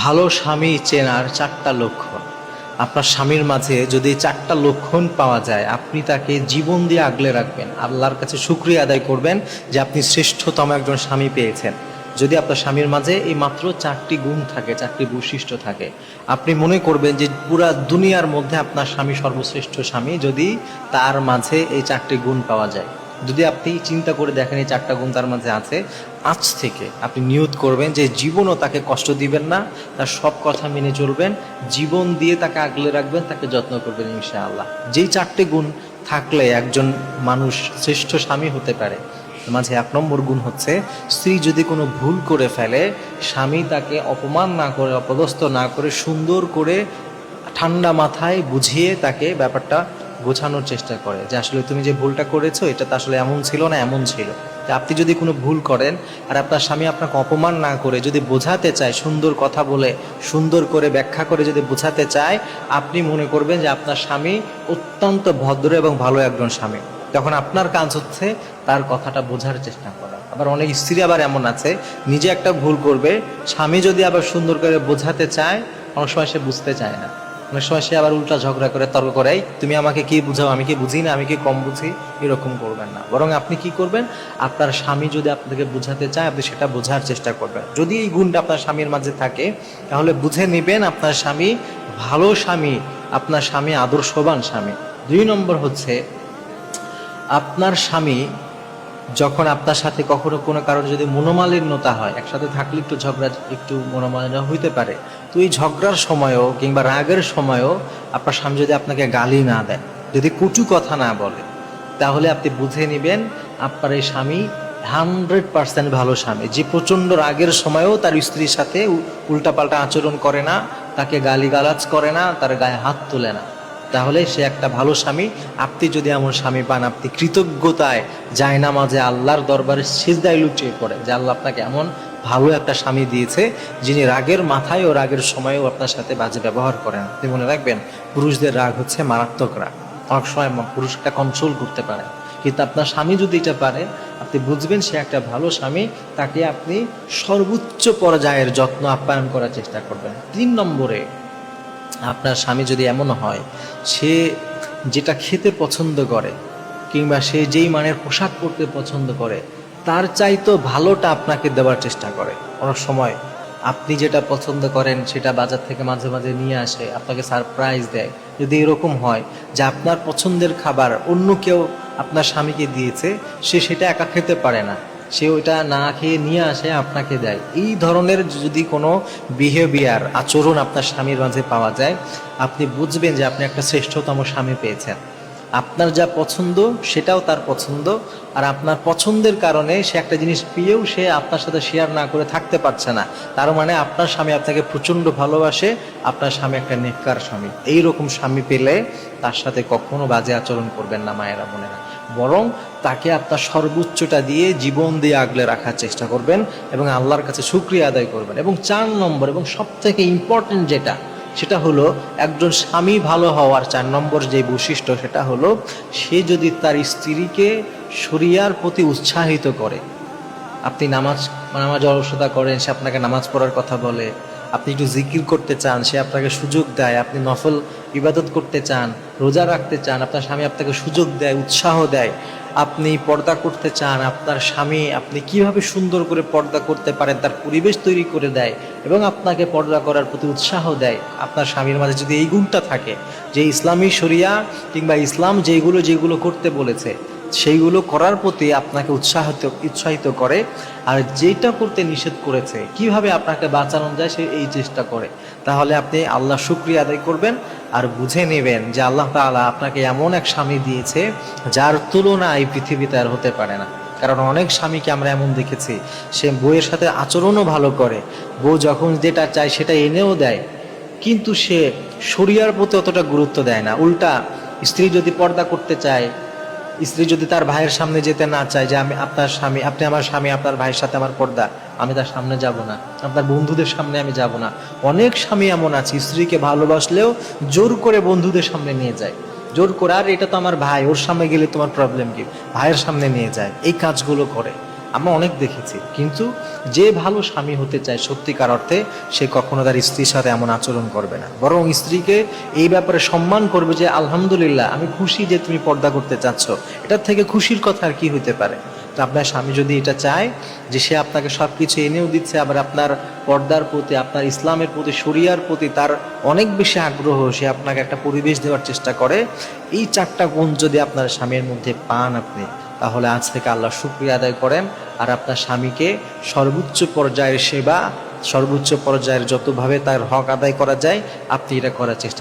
ভালো স্বামী চেনার চারটা লক্ষণ। আপনার স্বামীর মাঝে যদি চারটা লক্ষণ পাওয়া যায়, আপনি তাকে জীবন দিয়ে আগলে রাখবেন। আল্লাহর কাছে শুক্রিয়া আদায় করবেন যে আপনি শ্রেষ্ঠতম একজন স্বামী পেয়েছেন। যদি আপনার স্বামীর মাঝে এই মাত্র চারটি গুণ থাকে, চারটি বৈশিষ্ট্য থাকে, আপনি মনে করবেন যে পুরা দুনিয়ার মধ্যে আপনার স্বামী সর্বশ্রেষ্ঠ স্বামী যদি তার মাঝে এই চারটি গুণ পাওয়া যায়। যদি আপনি চিন্তা করে দেখেন এই চারটা গুণ তার মাঝে আছে, আজ থেকে আপনি নিয়ত করবেন যে জীবনও তাকে কষ্ট দিবেন না, তার সব কথা মেনে চলবেন, জীবন দিয়ে তাকে আগলে রাখবেন, তাকে যত্ন করবেন ইনশাআল্লাহ। যেই চারটে গুণ থাকলে একজন মানুষ শ্রেষ্ঠ স্বামী হতে পারে মাঝে এক নম্বর গুণ হচ্ছে, স্ত্রী যদি কোনো ভুল করে ফেলে, স্বামী তাকে অপমান না করে, অপদস্থ না করে, সুন্দর করে ঠান্ডা মাথায় বুঝিয়ে তাকে ব্যাপারটা বোঝানোর চেষ্টা করে যে আসলে তুমি যে ভুলটা করেছ, এটা তো আসলে এমন ছিল না, এমন ছিল। আপনি যদি কোনো ভুল করেন আর আপনার স্বামী আপনাকে অপমান না করে যদি বোঝাতে চায়, সুন্দর কথা বলে, সুন্দর করে ব্যাখ্যা করে যদি বোঝাতে চায়, আপনি মনে করবেন যে আপনার স্বামী অত্যন্ত ভদ্র এবং ভালো একজন স্বামী। তখন আপনার কাজ হচ্ছে তার কথাটা বোঝার চেষ্টা করা। আবার অনেক স্ত্রী আবার এমন আছে, নিজে একটা ভুল করবে, স্বামী যদি আবার সুন্দর করে বোঝাতে চায়, অনেক সময় সে বুঝতে চায় না। অনেক সময় সে আবার উল্টা ঝগড়া করে, তর্ক করে তুমি আমাকে কি বুঝাও? আমি কি বুঝি না? আমি কি কম বুঝি? এরকম করবেন না। বরং আপনি কি করবেন? আপনার স্বামী যদি আপনাকে বুঝাতে চায়, আপনি সেটা বোঝার চেষ্টা করবেন। যদি এই গুণটা আপনার স্বামীর মাঝে থাকে, তাহলে বুঝে নেবেন আপনার স্বামী ভালো স্বামী, আপনার স্বামী আদর্শবান স্বামী। দুই নম্বর হচ্ছে, আপনার স্বামী যখন আপনার সাথে কখনো কোনো কারণে যদি মনোমালিন্যতা হয়, একসাথে থাকলে একটু ঝগড়া একটু মনোমালিন্য হইতে পারে। তো এই ঝগড়ার সময়ও কিংবা রাগের সময়ও আপনার স্বামী যদি আপনাকে গালি না দেয়, যদি কটু কথা না বলে, তাহলে আপনি বুঝে নেবেন আপনার এই স্বামী হান্ড্রেড পার্সেন্ট ভালো স্বামী। যে প্রচণ্ড রাগের সময়ও তার স্ত্রীর সাথে উল্টাপাল্টা আচরণ করে না, তাকে গালিগালাজ করে না, তার গায়ে হাত তোলে না। তাহলে সে একটা ভালো স্বামী। আপনি যদি এমন স্বামী পান, আপনি কৃতজ্ঞতায় যায় না মাঝে আল্লাহর দরবারে সিজদায় লুটিয়ে পড়ে, যে আল্লাহ আপনাকে এমন ভালো একটা স্বামী দিয়েছে, যিনি রাগের মাথায় ও রাগের সময়েও আপনার সাথে বাজে ব্যবহার করেন। আপনি মনে রাখবেন, পুরুষদের রাগ হচ্ছে মারাত্মক রাগ। অনেক সময় পুরুষটা কন্ট্রোল করতে পারে। কিন্তু আপনার স্বামী যদি এটা পারে, আপনি বুঝবেন সে একটা ভালো স্বামী, তাকে আপনি সর্বোচ্চ পর্যায়ের যত্ন আপ্যায়ন করার চেষ্টা করবেন। তিন নম্বরে আপনার স্বামী যদি এমন হয়, সে যেটা খেতে পছন্দ করে কিংবা সে যেই মানের পোশাক পরতে পছন্দ করে, তার চাইতো ভালোটা আপনাকে দেওয়ার চেষ্টা করে। অনেক সময় আপনি যেটা পছন্দ করেন, সেটা বাজার থেকে মাঝে মাঝে নিয়ে আসে, আপনাকে সারপ্রাইজ দেয়। যদি এরকম হয় যে আপনার পছন্দের খাবার অন্য কেউ আপনার স্বামীকে দিয়েছে, সে সেটা একা খেতে পারে না। সে ওইটা না খেয়ে নিয়ে আসে, আপনাকে দেয়। এই ধরনের যদি কোনো বিহেভিয়ার আচরণ আপনার স্বামীর মাঝে পাওয়া যায়, আপনি বুঝবেন যে আপনি একটা শ্রেষ্ঠতম স্বামী পেয়েছেন। আপনার যা পছন্দ, সেটাও তার পছন্দ। আর আপনার পছন্দের কারণে সে একটা জিনিস পেয়েও সে আপনার সাথে শেয়ার না করে থাকতে পারছে না। তার মানে আপনার স্বামী আপনাকে প্রচণ্ড ভালোবাসে, আপনার স্বামী একটা নেককার স্বামী। এই রকম স্বামী পেলে তার সাথে কখনো বাজে আচরণ করবেন না মায়েরা, বোনেরা। বরং তাকে আপনার সর্বোচ্চটা দিয়ে জীবন দিয়ে আগলে রাখার চেষ্টা করবেন এবং আল্লাহর কাছে শুক্রিয়া আদায় করবেন। এবং চার নম্বর এবং সব থেকে ইম্পর্টেন্ট যেটা সেটা হলো একজন স্বামী ভালো হওয়ার চার নম্বর যে বৈশিষ্ট্য সেটা হলো সে যদি তার স্ত্রীকে শরিয়ার প্রতি উৎসাহিত করে, আপনি নামাজ নামাজ অলসতা করেন, সে আপনাকে নামাজ পড়ার কথা বলে, আপনি একটু জিকির করতে চান, সে আপনাকে সুযোগ দেয়, আপনি নফল ইবাদত করতে চান, রোজা রাখতে চান, আপনার স্বামী আপনাকে সুযোগ দেয়, উৎসাহ দেয় আপনি পর্দা করতে চান, আপনার স্বামী আপনি কীভাবে সুন্দর করে পর্দা করতে পারেন, তার পরিবেশ তৈরি করে দেয় এবং আপনাকে পর্দা করার প্রতি উৎসাহ দেয়, আপনার স্বামীর মাঝে যদি এই গুণটা থাকে যে ইসলামী শরিয়া কিংবা ইসলাম যেগুলো যেগুলো করতে বলেছে সেইগুলো করার প্রতি আপনাকে উৎসাহিত উৎসাহিত করে আর যেটা করতে নিষেধ করেছে, কীভাবে আপনাকে বাঁচানো যায় সে এই চেষ্টা করে। তাহলে আপনি আল্লাহ শুক্রিয়া আদায় করবেন আর বুঝে নেবেন যে আল্লাহ তাআলা আপনাকে এমন এক স্বামী দিয়েছে যার তুলনা এই পৃথিবীতে আর হতে পারে না। কারণ অনেক স্বামীকে আমরা এমন দেখেছি, সে বউয়ের সাথে আচরণও ভালো করে। বউ যখন যেটা চায় সেটা এনেও দেয়, কিন্তু সে শরিয়ার প্রতি অতটা গুরুত্ব দেয় না। উল্টা স্ত্রী যদি পর্দা করতে চায় স্ত্রী যদি তার ভাইয়ের সামনে যেতে না চায় যে আমি আপনার স্বামী, আপনি আমার স্বামী, আপনার ভাইয়ের সাথে আমার পর্দা, আমি তার সামনে যাব না, আপনার বন্ধুদের সামনে আমি যাব না। অনেক স্বামী এমন আছে, স্ত্রীকে ভালোবাসলেও জোর করে বন্ধুদের সামনে নিয়ে যায়। জোর করে, আর, এটা তো আমার ভাই, ওর সামনে গেলে তোমার প্রবলেম কি? ভাইয়ের সামনে নিয়ে যায়, এই কাজগুলো করে। আমরা অনেক দেখেছি। কিন্তু যে ভালো স্বামী হতে চায় সত্যিকার অর্থে, সে কখনো তার স্ত্রীর সাথে এমন আচরণ করবে না। বরং স্ত্রীকে এই ব্যাপারে সম্মান করবে যে, আলহামদুলিল্লাহ, আমি খুশি যে তুমি পর্দা করতে চাচ্ছ। এটার থেকে খুশির কথা আর কি হইতে পারে? তো আপনার স্বামী যদি এটা চায়, যে সে আপনাকে সব কিছু এনেও দিচ্ছে, আবার আপনার পর্দার প্রতি, আপনার ইসলামের প্রতি, শরিয়ার প্রতি তার অনেক বেশি আগ্রহ, সে আপনাকে একটা পরিবেশ দেওয়ার চেষ্টা করে, এই চারটা গুণ যদি আপনার স্বামীর মধ্যে পান আপনি তাহলে আজ থেকে আল্লাহ শুক্রিয়া আদায় করেন। আর আপনার স্বামীকে সর্বোচ্চ পর্যায়ের সেবা, সর্বোচ্চ পর্যায়ের যতভাবে তার হক আদায় করা যায়, আপনি এটা করার চেষ্টা